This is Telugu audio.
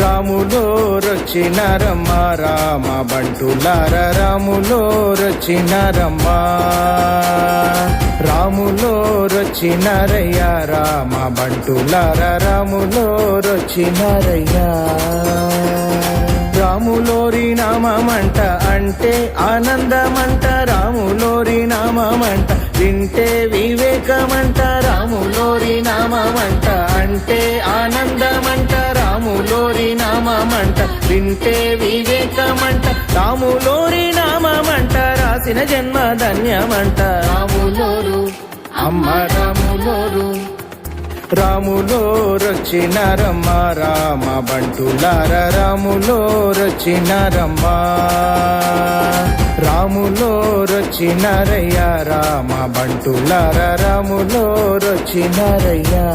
రాములో రొచ్చినారమ్మ రామ బంటులార రాములో రొచ్చినారమ్మ రాములో రొచ్చినారయ్య రామ బంటులార రాములో రొచ్చినారయ్యా రాములోరి నామమంట అంటే ఆనందమంట రాములోరి నామమంట వింటే వివేకమంట రాములోరి నామమంట అంటే ఆనందమంట నామమంట వింటే వివేకమంట రాములోరి నామమంట రాసిన జన్మ ధన్యమంట. రాములోరు అమ్మ రాములోరు. రాములో రొచ్చినారమ్మ రామ బంటులార రాములో రొచ్చినారమ్మ రాములో రొచ్చినారయ్య రామ బంటులార రాములో రొచ్చినారయ్యా